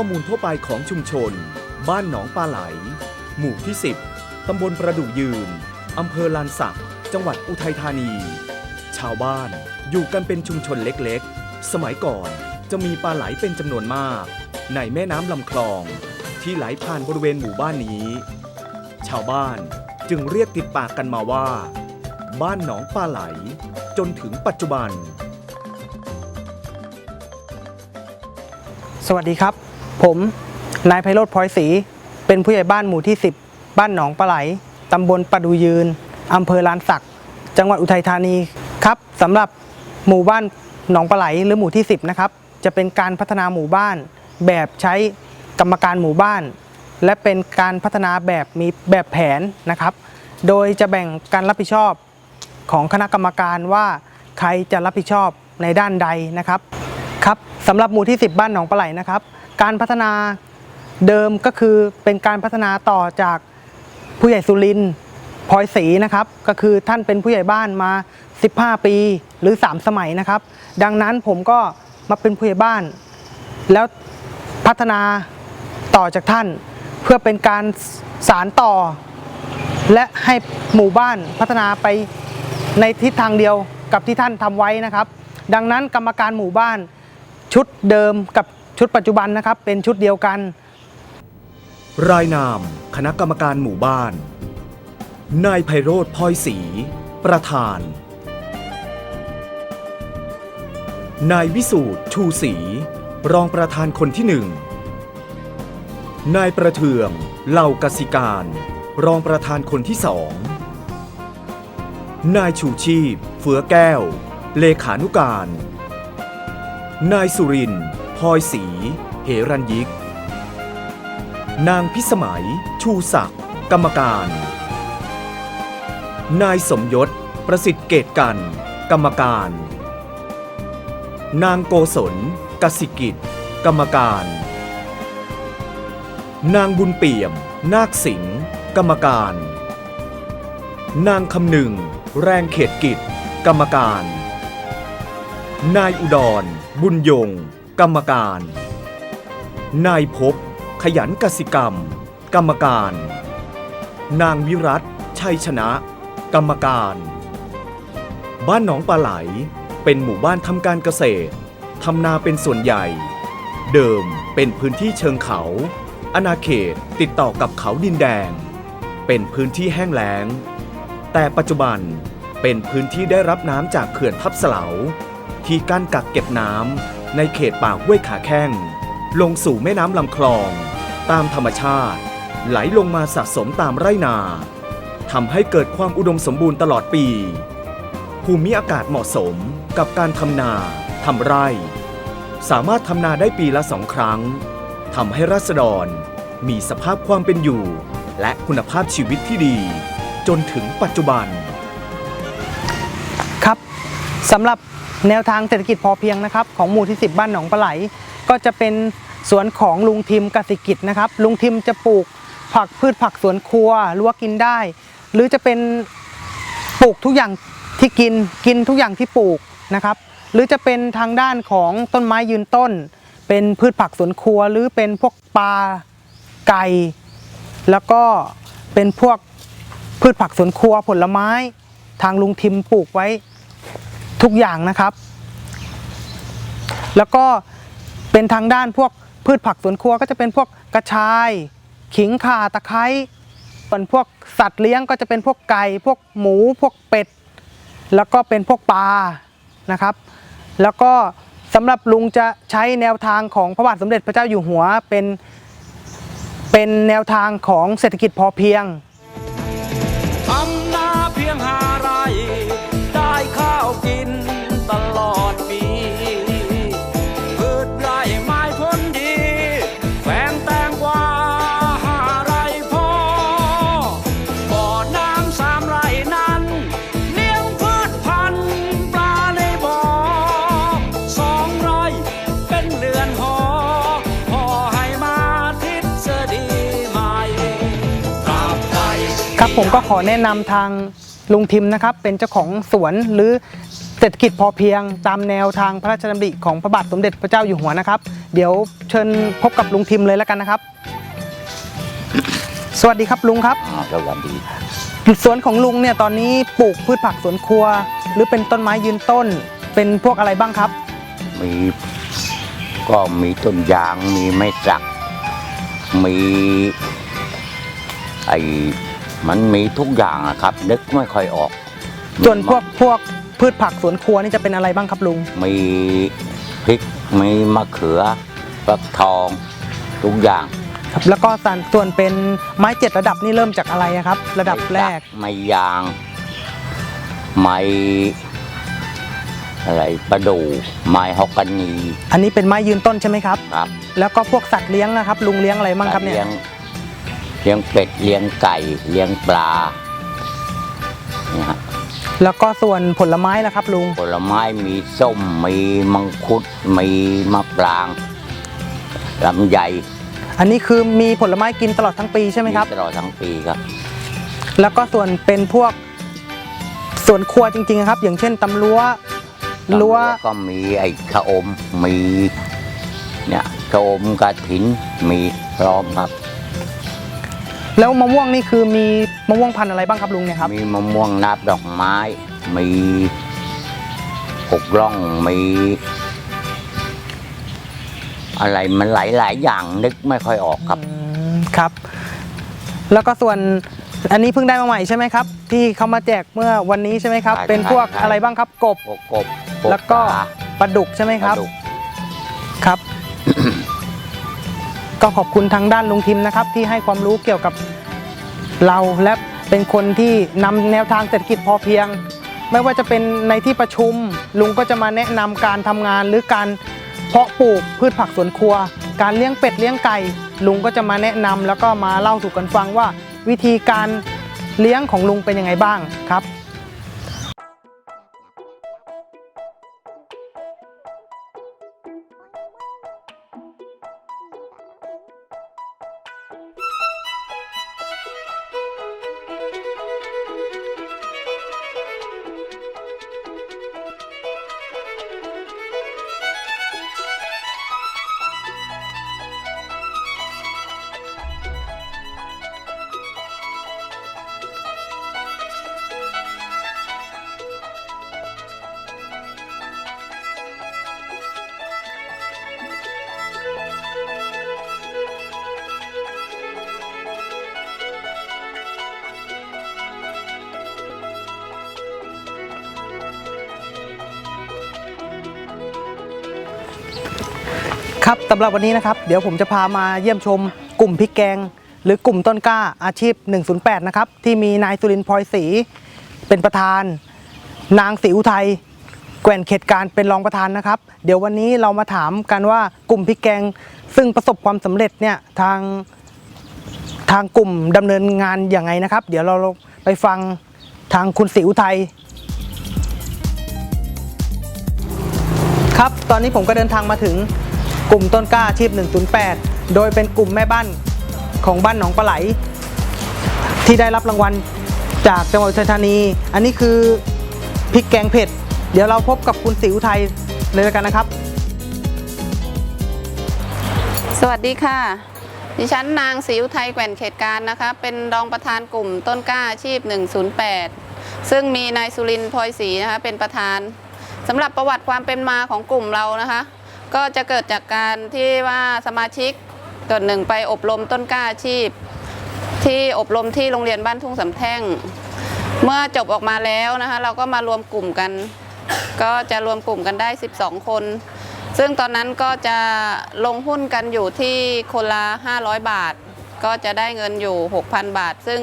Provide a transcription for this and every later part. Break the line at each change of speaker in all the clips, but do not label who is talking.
ข้อมูลทั่วไปของชุมชน บ้านหนองปลาไหล หมู่ที่ 10 ตำบลประดู่ยืน อำเภอลานสัก จังหวัดอุทัยธานี ชาวบ้านอยู่กันเป็นชุมชนเล็กๆ สมัยก่อนจะมีปลาไหลเป็นจำนวนมาก ในแม่น้ำลำคลอง ที่ไหลผ่านบริเวณหมู่บ้านนี้ ชาวบ้านจึงเรียกติดปากกันมาว่า บ้านหนองปลาไหล จนถึงปัจจุบัน
สวัสดีครับ ผมนายไพโรธพลอยศรีเป็นผู้ใหญ่บ้านหมู่ที่ 10 บ้านหนองปลาไหลตำบลประดูยืนอำเภอลานสัก จังหวัดอุทัยธานีครับสำหรับหมู่บ้านหนองปลาไหลหรือหมู่ที่ 10 นะครับ จะเป็นการพัฒนาหมู่บ้าน แบบใช้กรรมการหมู่บ้าน และเป็นการพัฒนาแบบมีแบบแผนนะครับ โดยจะแบ่งการรับผิดชอบของคณะกรรมการว่าใครจะรับผิดชอบในด้านใดนะครับครับสำหรับหมู่ที่ 10 บ้านหนองปลาไหลนะครับ การพัฒนาเดิมก็คือเป็นการพัฒนาต่อจากผู้ใหญ่สุรินทร์พลอยศรีนะครับ ก็คือท่านเป็นผู้ใหญ่บ้านมา 15 ปีหรือ 3 สมัยนะครับ ดังนั้นผมก็มาเป็นผู้ใหญ่บ้าน แล้วพัฒนาต่อจากท่าน เพื่อเป็นการสารต่อ และให้หมู่บ้านพัฒนาไปในทิศทางเดียวกับที่ท่านทำไว้นะครับ ดังนั้นกรรมการหมู่บ้านชุดเดิมกับ ชุดปัจจุบันนะครับเป็นชุดเดียวกัน
รายนาม คณะกรรมการหมู่บ้าน นายไพโรธพลอยศรีประธาน นายวิสูตรชูศรีรองประธานคนที่หนึ่งนายประเทืองเหล่ากสิการ รองประธานคนที่สองนายชูชีพ เฟือแก้ว เลขานุการ นายสุรินทร์ พลอยศรีเหรัญยิก นางพิสมัย ชูศักดิ์กรรมการ นายสมยศ ประสิทธิ์เกตกัน กรรมการ นางโกศลกสิกิจ กรรมการ นางบุญเปี่ยม นาคสิงห์กรรมการ นางคำหนึ่ง แรงเขตกิจ กรรมการ นายอุดร บุญยง กรรมการ นายพบ ขยันกสิกรรม กรรมการ นางวิรัตชัยชนะ กรรมการ บ้านหนองปลาไหล เป็นหมู่บ้านทำการเกษตรทำนาเป็นส่วนใหญ่ เดิมเป็นพื้นที่เชิงเขา อาณาเขตติดต่อกับเขาดินแดง เป็นพื้นที่แห้งแล้ง แต่ปัจจุบันเป็นพื้นที่ได้รับน้ำจากเขื่อนทับเสลา ที่กั้นกักเก็บน้ำในเขตป่าห้วยขาแข้ง ลงสู่แม่น้ำลำคลอง ตามธรรมชาติ ไหลลงมาสะสมตามไร่นาทำให้เกิดความอุดมสมบูรณ์ตลอดปี ภูมิอากาศเหมาะสมกับการทำนาทำไร่ สามารถทำนาได้ปีละสองครั้งทำให้รัษฎรมีสภาพความเป็นอยู่ และคุณภาพชีวิตที่ดี จนถึงปัจจุบัน
ครับสำหรับ แนวทางเศรษฐกิจพอเพียงนะครับของหมู่ที่ 10 บ้านหนองปลาไหล ก็จะเป็นสวนของลุงทิมกสิกิจนะครับ ลุงทิมจะปลูกผักพืชผักสวนครัวลวกกินได้ หรือจะเป็นปลูกทุกอย่างที่กินกินทุกอย่างที่ปลูกนะครับ หรือจะเป็นทางด้านของต้นไม้ยืนต้น เป็นพืชผักสวนครัว หรือเป็นพวกปลาไก่แล้วก็เป็นพวกพืชผักสวนครัวผลไม้ ทางลุงทิมปลูกไว้ ทุกอย่างนะครับ แล้วก็เป็นทางด้านพวกพืชผักสวนครัวก็จะเป็นพวกกระชาย ขิงข่าตะไคร้ส่วนพวกสัตว์เลี้ยงก็จะเป็นพวกไก่พวกหมูพวกเป็ด แล้วก็เป็นพวกปลานะครับ แล้วก็สำหรับลุงจะใช้แนวทางของพระบาทสมเด็จพระเจ้าอยู่หัวเป็นเป็นแนวทางของเศรษฐกิจพอเพียง
ผม
ก็ขอแนะนำทางลุงทิมนะครับ เป็นเจ้าของสวนหรือเศรษฐกิจพอเพียง ตามแนวทางพระราชดำริของพระบาทสมเด็จพระเจ้าอยู่หัวนะครับ เดี๋ยวเชิญพบกับลุงทิมเลยแล้วกันนะครับ สวัสดีครับลุงครับ
อ่าสวัสดี
สวนของลุงเนี่ยตอนนี้ปลูกพืชผักสวนครัว หรือเป็นต้นไม้ยืนต้น เป็นพวกอะไรบ้างครับ
มีก็มีต้นยาง มีไม้สัก มี ไอ้ มันมีทุกอย่างอะครับ นึกไม่ค่อยออก
ส่วนพวกพวกพืชผักสวนครัวนี่จะเป็นอะไรบ้างครับลุง
มีพริกมีมะเขือฟักทองทุกอย่าง
ครับแล้วก็สันส่วนเป็นไม้เจ็ดระดับนี่เริ่มจากอะไรอะครับ ระดับแรก
ไม้ยาง ไม้อะไรประดู่ไม้ฮอกกานี
อันนี้เป็นไม้ยืนต้นใช่ไหมครับ
ครับ
แล้วก็พวกสัตว์เลี้ยงนะครับ ลุงเลี้ยงอะไรบ้างครับเนี่ย
เลี้ยง เลี้ยงเป็ดเลี้ยงไก่เลี้ยงปลาเนี่ยฮะ
แล้วก็ส่วนผลไม้ล่ะครับลุง
ผลไม้มีส้มมีมังคุดมีมะปรางลำไย
อันนี้คือมีผลไม้กินตลอดทั้งปีใช่ไหมครับ
ตลอดทั้งปีครับ
แล้วก็ส่วนเป็นพวกสวนครัวจริงๆครับ อย่างเช่นตำรั้วรั้ว
ก็มีไอ้ขะอมมีเนี่ยขะอมกระถินมีพร้อมครับ
แล้วมะม่วงนี่คือมีมะม่วงพันธุ์อะไรบ้างครับลุงเนี่ยครับ
มีมะม่วงน้ำดอกไม้ มีหกร่อง มี อะไรมันหลายๆอย่างนึกไม่ค่อยออกครับ
อืมครับ แล้วก็ส่วนอันนี้เพิ่งได้มาใหม่ใช่ไหมครับ ที่เขามาแจกเมื่อวันนี้ใช่ไหมครับ
ใช่
เป็นพวก
ใช่
อะไรบ้างครับกบ
พวกกบพว
แล้วก็
ปลา
ปลาดุกใช่ไหมครับ
ปลาดุก
ครับ ก็ขอบคุณทางด้านลุงทิมนะครับ ที่ให้ความรู้เกี่ยวกับเราและเป็นคนที่นำแนวทางเศรษฐกิจพอเพียง ไม่ว่าจะเป็นในที่ประชุม ลุงก็จะมาแนะนำการทำงานหรือการเพาะปลูกพืชผักสวนครัว การเลี้ยงเป็ดเลี้ยงไก่ ลุงก็จะมาแนะนำแล้วก็มาเล่าสู่กันฟังว่า วิธีการเลี้ยงของลุงเป็นยังไงบ้างครับ ครับสำหรับวันนี้นะครับ เดี๋ยวผมจะพามาเยี่ยมชมกลุ่มพริกแกง หรือกลุ่มต้นกล้าอาชีพ 108 นะครับ ที่มีนายสุรินทร์พลอยศรีเป็นประธาน นางศรีอุทัยแกว่นเขตการเป็นรองประธานนะครับ เดี๋ยววันนี้เรามาถามกันว่ากลุ่มพริกแกง ซึ่งประสบความสำเร็จเนี่ยทางทางกลุ่มดำเนินงานอย่างไงนะครับ เดี๋ยวเราไปฟังทางคุณศรีอุทัย ครับ ตอนนี้ผมก็เดินทางมาถึงกลุ่มต้นกล้าอาชีพ 108 โดยเป็นกลุ่มแม่บ้านของบ้านหนองปลาไหล ที่ได้รับรางวัลจากจังหวัดอุทัยธานี อันนี้คือพริกแกงเผ็ด เดี๋ยวเราพบกับคุณศรีอุทัยเลยล้วกันนะครับ
สวัสดีค่ะ ดิฉันนางศรีอุทัยแก่นเขตการนะคะ เป็นรองประธานกลุ่มต้นกล้าอาชีพ 108 ซึ่งมีนายสุรินทร์พลอยศรีนะคะเป็นประธาน สำหรับประวัติความเป็นมาของกลุ่มเรานะคะ ก็จะเกิดจากการที่ว่าสมาชิกเกิดหนึ่งไปอบรมต้นกล้าอาชีพ ที่อบรมที่โรงเรียนบ้านทุ่งสำแท่ง เมื่อจบออกมาแล้วนะคะ เราก็มารวมกลุ่มกัน ก็จะรวมกลุ่มกันได้ 12 คน ซึ่งตอนนั้นก็จะลงหุ้นกันอยู่ที่คนละ 500 บาท ก็จะได้เงินอยู่ 6,000 บาท ซึ่ง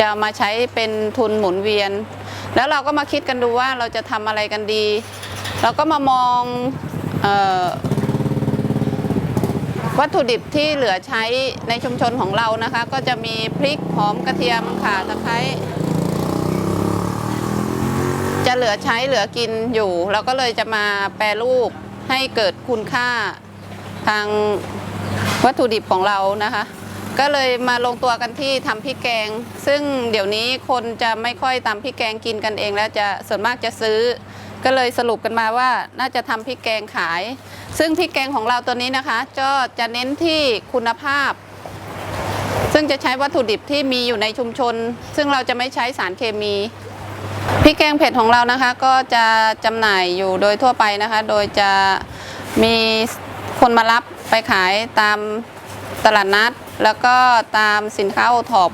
จะมาใช้เป็นทุนหมุนเวียน แล้วเราก็มาคิดกันดูว่าเราจะทำอะไรกันดี เราก็มามองออวัตถุดิบที่เหลือใช้ในชุมชนของเรานะคะ ก็จะมีพริกหอมกระเทียมข่าตะไคร้จะเหลือใช้เหลือกินอยู่ เราก็เลยจะมาแปรรูปให้เกิดคุณค่าทางวัตถุดิบของเรานะคะ ก็เลยมาลงตัวกันที่ทำพริกแกง ซึ่งเดี๋ยวนี้คนจะไม่ค่อยตำพริกแกงกินกันเอง แล้วจะส่วนมากจะซื้อ ก็เลยสรุปกันมาว่าน่าจะทำพริกแกงขาย ซึ่งพริกแกงของเราตัวนี้นะคะก็จะเน้นที่คุณภาพ ซึ่งจะใช้วัตถุดิบที่มีอยู่ในชุมชน ซึ่งเราจะไม่ใช้สารเคมีพริกแกงเผ็ดของเรานะคะ ก็จะจำหน่ายอยู่โดยทั่วไปนะคะ โดยจะมีคนมารับไปขายตามตลาดนัด แล้วก็ตามสินค้าโอท็อป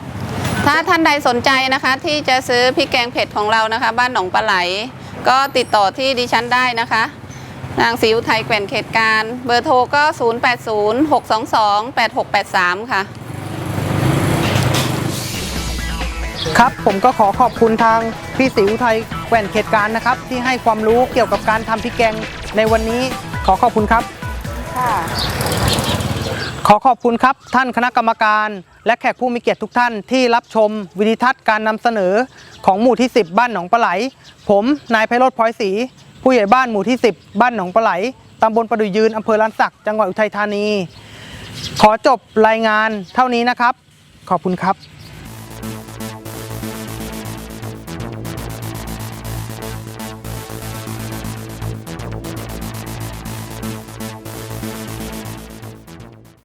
ถ้าท่านใดสนใจนะคะ ที่จะซื้อพริกแกงเผ็ดของเรานะคะ บ้านหนองปลาไหล ก็ติดต่อที่ดิฉันได้นะคะ นางสิวไทยแกว่นเขตการ เบอร์โทรก็ 0806228683 ค่ะ
ครับผมก็ขอขอบคุณทางพี่สิวไทยแกว่นเขตการนะครับ ที่ให้ความรู้เกี่ยวกับการทำพริกแกงในวันนี้ขอขอบคุณครับ
ค่ะ
ขอขอบคุณครับท่านคณะกรรมการและแขกผู้มีเกียรติทุกท่านที่รับชมวิดีทัศน์การนำเสนอของหมู่ที่ 10 บ้านหนองปลาไหล ผมนายไพโรธพลอยศรีผู้ใหญ่บ้านหมู่ที่ 10 บ้านหนองปลาไหลตำบลประดุยืนอำเภอลานสักจังหวัดอุทัยธานี ขอจบรายงานเท่านี้นะครับ ขอบคุณครับ